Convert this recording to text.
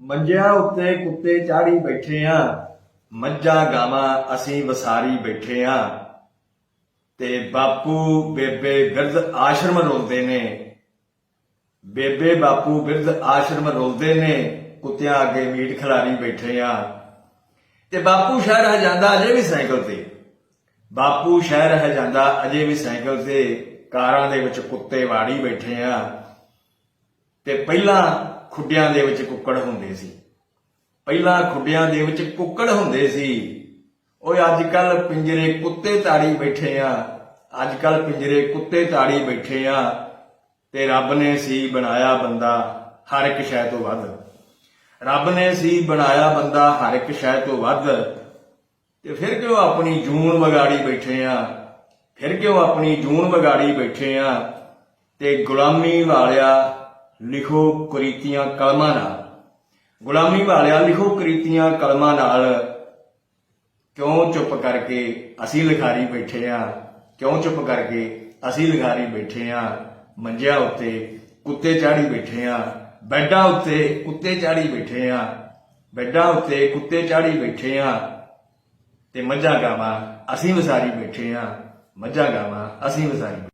ਮੰਜਿਆਂ ਉੱਤੇ ਕੁੱਤੇ ਚਾੜੀ ਬੈਠੇ ਆ, ਮੱਝਾਂ ਗਾਵਾਂ ਅਸੀਂ ਵਸਾਰੀ ਬੈਠੇ ਆ। ਤੇ ਬਾਪੂ, ਬੇਬੇ ਬਿਰਧ ਆਸ਼ਰਮ ਰੋਲਦੇ ਨੇ। ਬੇਬੇ, ਬਾਪੂ ਬਿਰਧ ਆਸ਼ਰਮ ਰੋਲਦੇ ਨੇ, ਕੁੱਤਿਆਂ ਅੱਗੇ ਮੀਟ ਖਿਲਾਰੀ ਬੈਠੇ ਆ। ਤੇ ਬਾਪੂ ਸ਼ਹਿਰ ਹੈ ਜਾਂਦਾ ਅਜੇ ਵੀ ਸਾਈਕਲ ਤੇ। ਬਾਪੂ ਸ਼ਹਿਰ ਹੈ ਜਾਂਦਾ ਅਜੇ ਵੀ ਸਾਈਕਲ ਤੇ, ਕਾਰਾਂ ਦੇ ਵਿੱਚ ਕੁੱਤੇ ਵਾੜੀ ਬੈਠੇ ਆ। ਤੇ ਪਹਿਲਾਂ ਖੁੱਡਿਆਂ ਦੇ ਵਿੱਚ ਕੁੱਕੜ ਹੁੰਦੇ ਸੀ। ਪਹਿਲਾਂ ਖੁੱਡਿਆਂ ਦੇ ਵਿੱਚ ਕੁੱਕੜ ਹੁੰਦੇ ਸੀ। ਓਏ ਅੱਜ ਕੱਲ ਪਿੰਜਰੇ ਕੁੱਤੇ ਤਾੜੀ ਬੈਠੇ ਆ। ਅੱਜ ਕੱਲ ਪਿੰਜਰੇ ਕੁੱਤੇ ਤਾੜੀ ਬੈਠੇ ਆ ਤੇ ਰੱਬ ਨੇ ਸੀ ਬਣਾਇਆ ਬੰਦਾ ਹਰ ਇੱਕ ਸ਼ੈ ਤੋਂ ਵੱਧ। ਰੱਬ ਨੇ ਸੀ ਬਣਾਇਆ ਬੰਦਾ ਹਰ ਇੱਕ ਸ਼ੈ ਤੋਂ ਵੱਧ। ਤੇ ਫਿਰ ਕਿਉਂ ਆਪਣੀ ਜੂਨ ਵਿਗਾੜੀ ਬੈਠੇ ਆ? ਫਿਰ ਕਿਉਂ ਆਪਣੀ ਜੂਨ ਵਿਗਾੜੀ ਬੈਠੇ ਆ? ਤੇ ਗੁਲਾਮੀ ਵਾਲਿਆ ਲਿਖੋ ਕੁਰੀਤੀਆਂ ਕਲਮਾਂ ਨਾਲ। ਗੁਲਾਮੀ ਵਾਲਿਆ, ਲਿਖੋ ਕੁਰੀਤੀਆਂ ਕਲਮਾਂ ਨਾਲ। ਕਿਉਂ ਚੁੱਪ ਕਰਕੇ ਅਸੀਂ ਲਿਖਾਰੀ ਬੈਠੇ ਆ? ਕਿਉਂ ਚੁੱਪ ਕਰਕੇ ਅਸੀਂ ਲਿਖਾਰੀ ਬੈਠੇ ਆ? ਮੰਜਿਆਂ ਉੱਤੇ ਕੁੱਤੇ ਚਾੜੀ ਬੈਠੇ ਆ। ਬੈੱਡਾਂ ਉੱਤੇ ਕੁੱਤੇ ਚਾੜੀ ਬੈਠੇ ਆ। ਬੈੱਡਾਂ ਉੱਤੇ ਕੁੱਤੇ ਚਾੜੀ ਬੈਠੇ ਆ। ਤੇ ਮੱਝਾਂ ਗਾਵਾਂ, ਅਸੀਂ ਵਸਾਰੀ ਬੈਠੇ ਆ। ਮੱਝਾਂ ਗਾਵਾਂ, ਅਸੀਂ ਵਸਾਰੀ